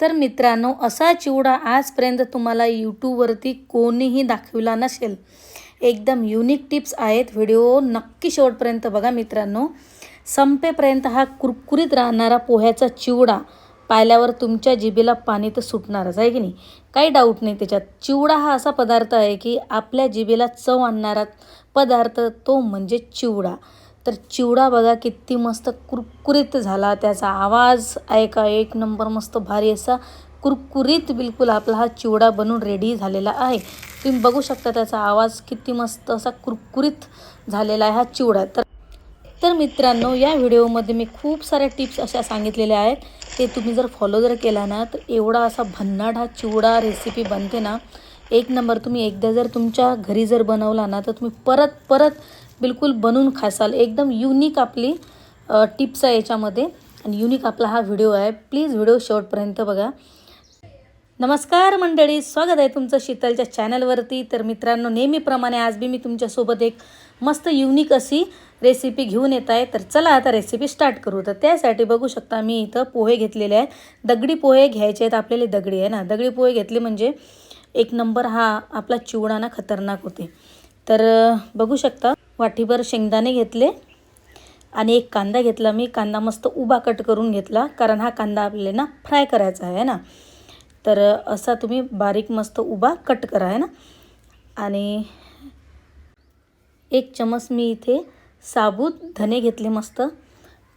तर मित्रांनो असा चिवडा आजपर्यंत तुम्हाला यूट्यूबवरती कोणीही दाखविला नसेल. एकदम युनिक टिप्स आहेत. व्हिडिओ नक्की शेवटपर्यंत बघा मित्रांनो. संपेपर्यंत हा कुरकुरीत राहणारा पोह्याचा चिवडा पाहिल्यावर तुमच्या जिभेला पाणी तर सुटणारच आहे की नाही? काही डाऊट नाही त्याच्यात. चिवडा हा असा पदार्थ आहे की आपल्या जिभेला चव आणणारा पदार्थ तो म्हणजे चिवडा. तर चिवडा बघा किती मस्त कुरकुरीत झाला त्याचा आवाज. ऐका एक नंबर मस्त भारी असा कुरकुरीत बिलकुल आपला हा चिवडा बनून रेडी झालेला आहे. तुम्ही बघू शकता त्याचा आवाज किती मस्त असा कुरकुरीत झालेला आहे हा चिवडा. तर तर मित्रांनो या व्हिडिओमध्ये मी खूप साऱ्या टिप्स अशा सांगितलेल्या आहेत. ते तुम्ही जर फॉलो जर केला ना तर एवढा असा भन्नाट हा चिवडा रेसिपी बनते ना एक नंबर तुम्ही एकदा जर तुमच्या घरी जर बनवला ना तर तुम्ही परत परत बिलकुल बनवून खासाल. एकदम युनिक आपली टिप्स आहे याच्यामध्ये. आणि युनिक आपला हा व्हिडिओ आहे. प्लीज व्हिडिओ शेवटपर्यंत बघा. नमस्कार मंडळी. स्वागत आहे तुमचं शीतलच्या चॅनलवरती तर मित्रांनो नेहमीप्रमाणे आज बी मी तुमच्यासोबत एक मस्त युनिक अशी रेसिपी घेऊन येत आहे. तर चला आता रेसिपी स्टार्ट करू. तर त्यासाठी बघू शकता मी इथं पोहे घेतलेले आहेत. दगडी पोहे घ्यायचे आहेत. आपल्याला दगडी आहे ना. दगडी पोहे घेतले म्हणजे एक नंबर हा आपला चिवडाना खतरनाक होते. तर बघू शकता. वाटीभर शेंगदाणे घेतले आणि एक कांदा घेतला. मी कांदा मस्त उभा कट करून घेतला कारण हा कांदा आपल्याला ना फ्राय करायचा आहे ना. तर असा तुम्ही बारीक मस्त उभा कट करा आहे ना. आणि एक चमच मी इथे साबूत धने घेतले मस्त.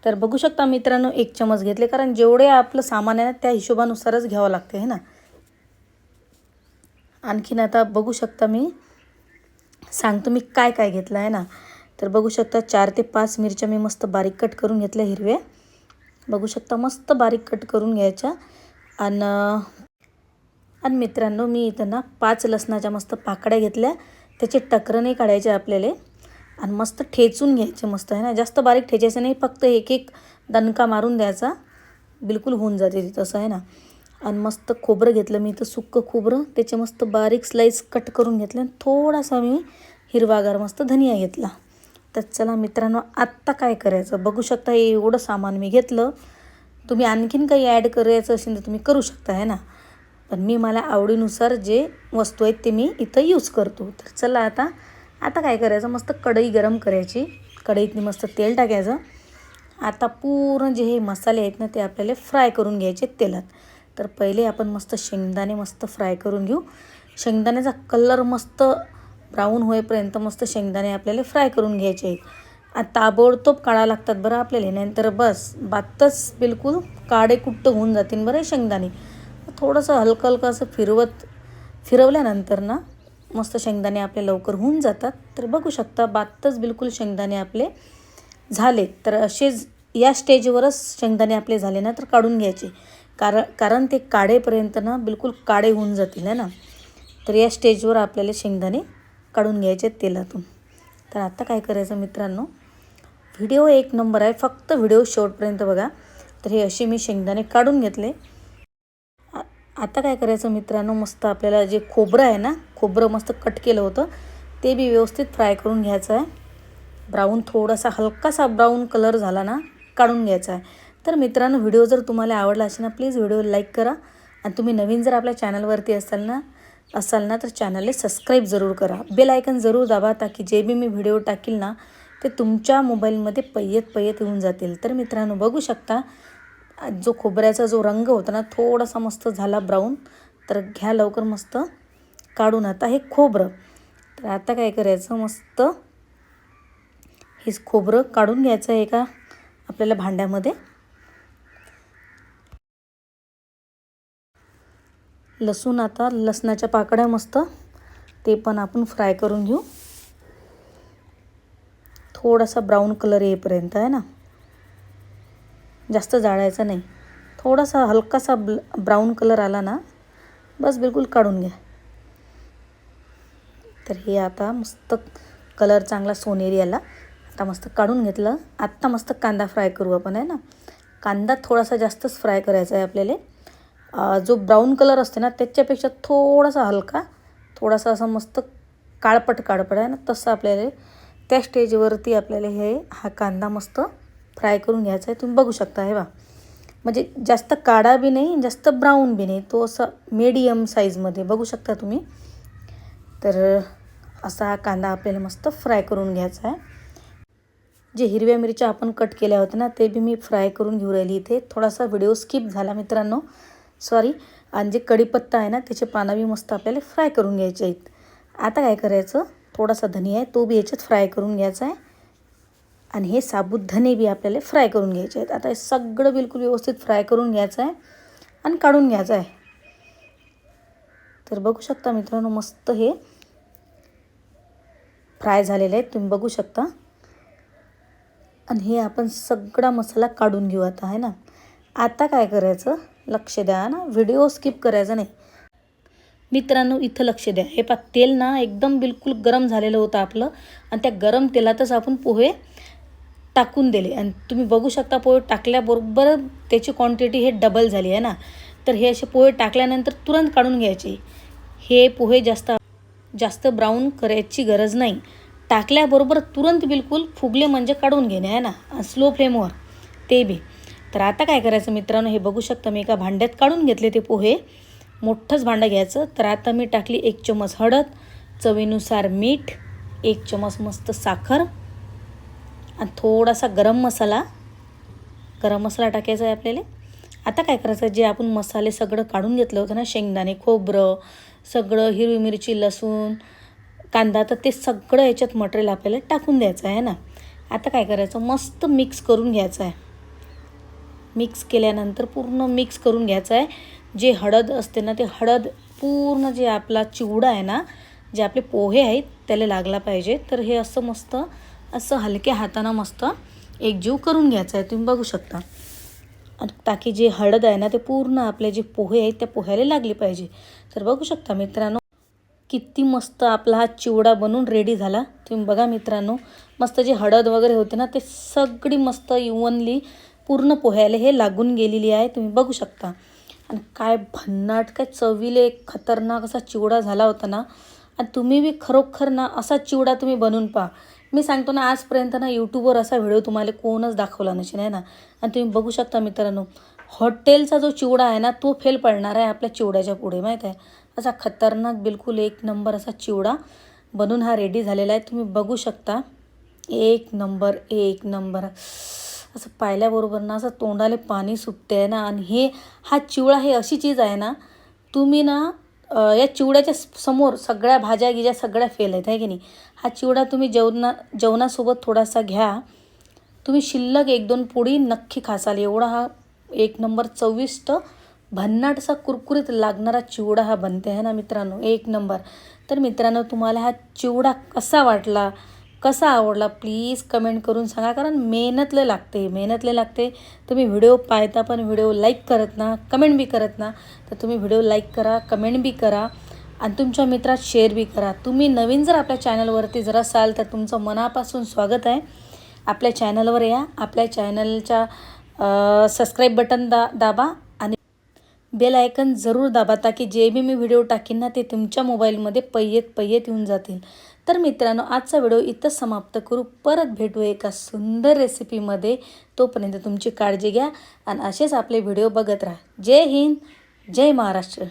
तर बघू शकता मित्रांनो एक चमच घेतले कारण जेवढे आपलं सामान आहे ना त्या हिशोबानुसारच घ्यावं लागते आहे ना. आणखीन आता बघू शकता मी सांगतो मी काय काय घेतलं आहे ना. तर बघू शकता चार ते पाच मिरच्या मी मस्त बारीक कट करून घेतल्या हिरव्या. बघू शकता मस्त बारीक कट करून घ्यायच्या. आणि आणि मित्रांनो मी इथं ना पाच लसणाच्या मस्त पाकड्या घेतल्या. त्याचे टकरं काढायचे आपल्याला. आणि मस्त ठेचून घ्यायचे मस्त आहे ना. जास्त बारीक ठेचायचं नाही फक्त एक एक दणका मारून द्यायचा. बिलकुल होऊन जाते ते तसं आहे ना. आणि मस्त खोबरं घेतलं. मी इथं सुक्कं खोबरं त्याचे मस्त बारीक स्लाईस कट करून घेतले आणि थोडासा मी हिरवागार मस्त धनिया घेतला. तर चला मित्रांनो आत्ता काय करायचं? बघू शकता हे एवढं सामान मी घेतलं. तुम्ही आणखीन काही ॲड करायचं असेल तर तुम्ही करू शकता आहे ना? पण मी मला आवडीनुसार जे वस्तू आहेत ते मी इथं यूज करतो. तर चला आता आता काय करायचं? मस्त कढई गरम करायची. कढईतनी मस्त तेल टाकायचं. आता पूर्ण जे हे मसाले आहेत ना ते आपल्याला फ्राय करून घ्यायचे तेलात. तर पहिले आपण मस्त शेंगदाणे मस्त फ्राय करून घेऊ. शेंगदाण्याचा कलर मस्त ब्राऊन होईपर्यंत मस्त शेंगदाणे आपल्याला फ्राय करून घ्यायचे. आहेत ताबडतोब काढा लागतात बरं आपल्याला. नंतर बस बातच बिलकुल काडे कुट्ट होऊन जातील बरं शेंगदाणे. थोडंसं हलकं हलकं असं फिरवत फिरवल्यानंतर ना मस्त शेंगदाणे आपले लवकर होऊन जातात. तर बघू शकता बातच बिलकुल शेंगदाणे आपले झाले. तर असेच या स्टेजवरच शेंगदाणे आपले झाले ना तर काढून घ्यायचे. कारण कारण ते काढेपर्यंत ना बिलकुल काळे होऊन जातील है ना? तर या स्टेजवर आपल्याला शेंगदाणे काढून घ्यायचे तेलातून. तर आता काय करायचं मित्रांनो? व्हिडिओ एक नंबर आहे फक्त व्हिडिओ शेवटपर्यंत बघा. तर हे असे मी शेंगदाणे काढून घेतले. आता काय करायचं मित्रांनो? मस्त आपल्याला जे खोबरं आहे ना खोबरं मस्त कट केलं होतं ते बी व्यवस्थित फ्राय करून घ्यायचं आहे. ब्राऊन थोडासा हलकासा ब्राऊन कलर झाला ना काढून घ्यायचा आहे. तर मित्रांनो व्हिडिओ जर तुम्हाला आवडला असेल ना प्लीज व्हिडिओ लाईक करा. आणि तुम्ही नवीन जर आपल्या चॅनलवरती असाल ना असाल ना तर चॅनलला सबस्क्राईब जरूर करा. बेल आयकन जरूर दाबा ताकी जे बी मी व्हिडिओ टाकील ना ते तुमच्या मोबाईलमध्ये पय्यत पय्यत येऊन जातील. तर मित्रांनो बघू शकता जो खोबऱ्याचा जो रंग होता ना थोडासा मस्त झाला ब्राऊन. तर घ्या लवकर मस्त काढून आता हे खोबरं. तर आता काय करायचं मस्त हे खोबरं काढून घ्यायचं आहे का आपल्याला भांड्यामध्ये. लसूण आता लसणाच्या पाकड्या मस्त. ते पण आपण फ्राय करून घेऊ. थोडासा ब्राऊन कलर येईपर्यंत आहे ना. जास्त जाळायचा नाही. थोडासा हलकासा ब्ल ब्राऊन कलर आला ना बस बिलकुल काढून घ्या. तर हे आता मस्त कलर चांगला सोनेरी आला. आता मस्त काढून घेतलं. आत्ता मस्त कांदा फ्राय करू आपण आहे ना. कांदा थोडासा जास्तच फ्राय करायचा आहे आपल्याला. जो ब्राऊन कलर असते ना त्याच्यापेक्षा थोडासा हलका थोडासा असा मस्त काळपट काळपट आहे ना तसं आपल्याला त्या स्टेजवरती आपल्याला हे हा कांदा मस्त फ्राय करून घ्यायचा आहे. तुम्ही बघू शकता हे बा म्हणजे जास्त काळा बी नाही जास्त ब्राऊन बी नाही तो असा मीडियम साईजमध्ये बघू शकता तुम्ही. तर असा हा कांदा आपल्याला मस्त फ्राय करून घ्यायचा आहे. जे हिरव्या मिरच्या आपण कट केल्या होत्या ना ते बी मी फ्राय करून घेऊ राहिली इथे. थोडासा व्हिडिओ स्किप झाला मित्रांनो. सॉरी आणि जे कढीपत्ता आहे ना त्याचे पानं बी मस्त आपल्याला फ्राय करून घ्यायचे आहेत. आता काय करायचं? थोडासा धनी आहे तो बी याच्यात फ्राय करून घ्यायचा आहे. आणि हे साबुत धने बी आपल्याला फ्राय करून घ्यायचे आहेत. आता हे सगळं बिलकुल व्यवस्थित फ्राय करून घ्यायचं आहे आणि काढून घ्यायचं आहे. तर बघू शकता मित्रांनो मस्त हे फ्राय झालेले आहेत तुम्ही बघू शकता. आणि हे आपण सगळा मसाला काढून घेऊ आता आहे ना? आता काय करायचं? लक्ष द्या ना. व्हिडिओ स्किप करायचा नाही. मित्रांनो इथं लक्ष द्या. हे पा तेल ना एकदम बिलकुल गरम झालेलं होतं आपलं. आणि त्या गरम तेलातच आपण पोहे टाकून दिले. आणि तुम्ही बघू शकता पोहे टाकल्याबरोबर त्याची क्वांटिटी हे डबल झाली आहे ना. तर हे असे पोहे टाकल्यानंतर तुरंत काढून घ्यायचे. हे पोहे जास्त जास्त ब्राऊन करायची गरज नाही. टाकल्याबरोबर तुरंत बिलकुल फुगले म्हणजे काढून घेणे आहे ना. स्लो फ्लेमवर ते बी. तर आता काय करायचं मित्रांनो हे बघू शकता मी एका भांड्यात काढून घेतले ते पोहे. मोठंच भांडं घ्यायचं. तर आता मी टाकली एक चमच हळद चवीनुसार मीठ एक चमच मस्त साखर आणि थोडासा गरम मसाला. गरम मसाला टाकायचा आहे आपल्याला. आता काय करायचं जे आपण मसाले सगळं काढून घेतलं होतं ना शेंगदाणे खोबरं सगळं हिरवी मिरची लसूण कांदा तर ते सगळं याच्यात मटेरियल आपल्याला टाकून द्यायचं आहे ना. आता काय करायचं मस्त मिक्स करून घ्यायचं आहे. मिक्स केल्यानंतर पूर्ण मिक्स करून घ्यायचं आहे. जे हळद असते ना ते हळद पूर्ण जे आपला चिवडा आहे ना जे आपले पोहे आहेत त्याला लागला पाहिजे. तर हे असं मस्त असं हलक्या हातानं मस्त एकजीव करून घ्यायचं आहे. तुम्ही बघू शकता. ताकी जे हळद आहे ना ते पूर्ण आपले जे पोहे आहेत त्या पोह्याला लागले पाहिजे. तर बघू शकता मित्रांनो किती मस्त आपला हा चिवडा बनून रेडी झाला. तुम्ही बघा मित्रांनो मस्त जे हळद वगैरे होते ना ते सगळी मस्त इवनली पूर्ण पोह्याला हे लागून गेलेली आहे. तुम्ही बघू शकता. आणि काय भन्नाट काय चवीले खतरनाक असा चिवडा झाला होता ना. आणि तुम्ही बी खरोखर ना असा चिवडा तुम्ही बनवून पहा. मी सांगतो ना आजपर्यंत ना यूट्यूबवर असा व्हिडिओ तुम्हाला कोणच दाखवला नसेल आहे ना. आणि तुम्ही बघू शकता मित्रांनो हॉटेलचा जो चिवडा आहे ना तो फेल पडणार आहे आपल्या चिवड्याच्या पुढे माहीत आहे. असा खतरनाक बिलकुल एक नंबर असा चिवडा बनून हा रेडी झालेला आहे. तुम्ही बघू शकता. एक नंबर एक नंबर. असं पाहिल्याबरोबर ना असं तोंडाले पाणी सुटते आहे ना. आणि हे हा चिवडा हे अशी चीज आहे ना तुम्ही ना या चिवड्याच्या समोर सगळ्या भाज्या गिज्या सगळ्या फेल आहेत आहे की नाही? हा चिवडा तुम्ही जेवणा जेवणासोबत थोडासा घ्या. तुम्ही शिल्लक एक दोन पोळी नक्की खासाल. एवढा हा एक नंबर चविष्ट भन्नाटसा कुरकुरीत लागणारा चिवडा हा बनते आहे ना मित्रांनो? एक नंबर. तर मित्रांनो तुम्हाला हा चिवडा कसा वाटला? कसा आवडला प्लीज कमेंट करून सांगा. कारण मेहनतले लागते मेहनतले लागते. तुम्ही व्हिडिओ पाहता पण व्हिडिओ लाईक करत ना कमेंट बी करत ना तर तुम्ही व्हिडिओ लाईक करा कमेंट बी करा. आणि तुमच्या मित्रात शेअर बी करा. तुम्ही नवीन जर आपल्या चॅनलवरती जर असाल तर तुमचं मनापासून स्वागत आहे. आपल्या चॅनलवर या. आपल्या चॅनलच्या सबस्क्राईब बटन दा दाबा. बेल आयकन जरूर दाबा ताकी जे बी मी व्हिडिओ टाकीन ना ते तुमच्या मोबाईलमध्ये पय्येत पय्येत येऊन जातील. तर मित्रांनो आजचा व्हिडिओ इथं समाप्त करू. परत भेटू एका सुंदर रेसिपीमध्ये. तोपर्यंत तुमची काळजी घ्या आणि असेच आपले व्हिडिओ बघत राहा. जय हिंद जय महाराष्ट्र.